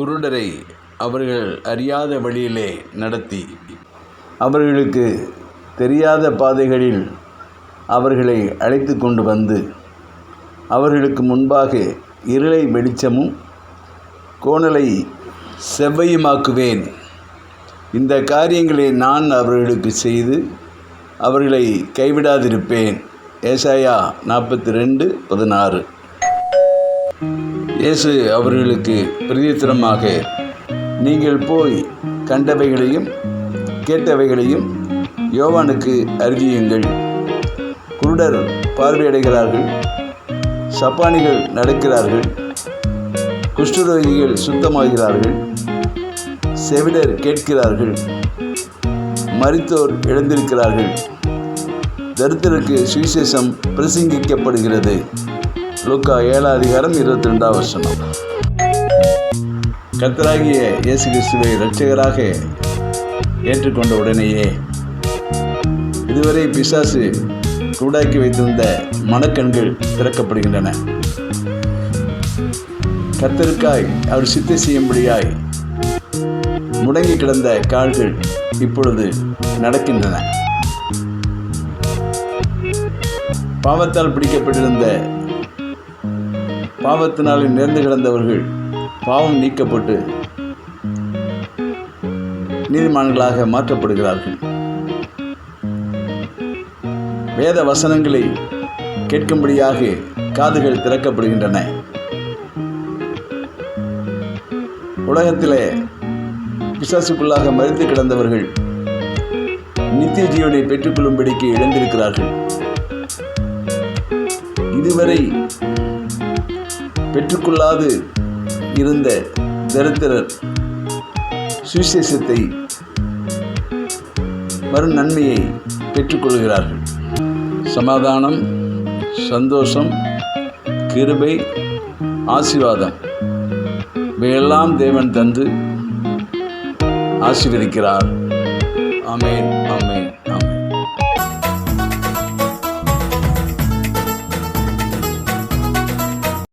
குருடரை அவர்கள் அறியாத வழியிலே நடத்தி அவர்களுக்கு தெரியாத பாதைகளில் அவர்களை அழைத்து கொண்டு வந்து அவர்களுக்கு முன்பாக இருளை வெளிச்சமும் கோணலை செவ்வையுமாக்குவேன். இந்த காரியங்களை நான் அவர்களுக்கு செய்து அவர்களை கைவிடாதிருப்பேன். ஏசாயா நாற்பத்தி ரெண்டு பதினாறு. இயேசு அவர்களுக்கு பிரதித்திரமாக நீங்கள் போய் கண்டவைகளையும் கேட்டவைகளையும் யோவானுக்கு அறிவியுங்கள். குருடர் பார்வையடைகிறார்கள் சப்பானிகள் நடக்கிறார்கள் குஷ்டரோகிகள் சுத்தமாகிறார்கள் செவிடர் கேட்கிறார்கள் மரித்தோர் எழுந்திருக்கிறார்கள். தரித்திரருக்கு சுவிசேஷம் பிரசங்கிக்கப்படுகிறது. லூக்கா ஏழாம் அதிகாரம் இருபத்தி ரெண்டாம் வருஷம் கர்த்தராகிய இயேசு கிறிஸ்துவை இரட்சகராக ஏற்றுக்கொண்ட உடனேயே இதுவரை பிசாசு கூடாக்கி வைத்திருந்த மனக்கண்கள் திறக்கப்படுகின்றன. கர்த்தருக்காய் அவர் சித்தை செய்யும்படியாய் முடங்கி கிடந்த கால்கள் இப்பொழுது நடக்கின்றன. பாவத்தால் பிடிக்கப்பட்டிருந்த பாவத்தினாலே நேர்ந்து கிடந்தவர்கள் பாவம் நீக்கப்பட்டு நீதிமான்களாக மாற்றப்படுகிறார்கள். வேத வசனங்களை கேட்கும்படியாக காதுகள் திறக்கப்படுகின்றன. உலகத்திலே பிசாசுக்குள்ளாக மறித்து கிடந்தவர்கள் நித்திய ஜீவனை பெற்றுக்கொள்ளும்படிக்கு இழந்திருக்கிறார்கள் இதுவரை பெற்றுக்கொள்ளாது இருந்த தரித்திரர் சுவிசேஷத்தை வரும் நன்மையை பெற்றுக்கொள்கிறார்கள். சமாதானம் சந்தோஷம் கிருபை ஆசீர்வாதம் இவையெல்லாம் தேவன் தந்து ஆசீர்வதிக்கிறார். ஆமேன் ஆமேன்.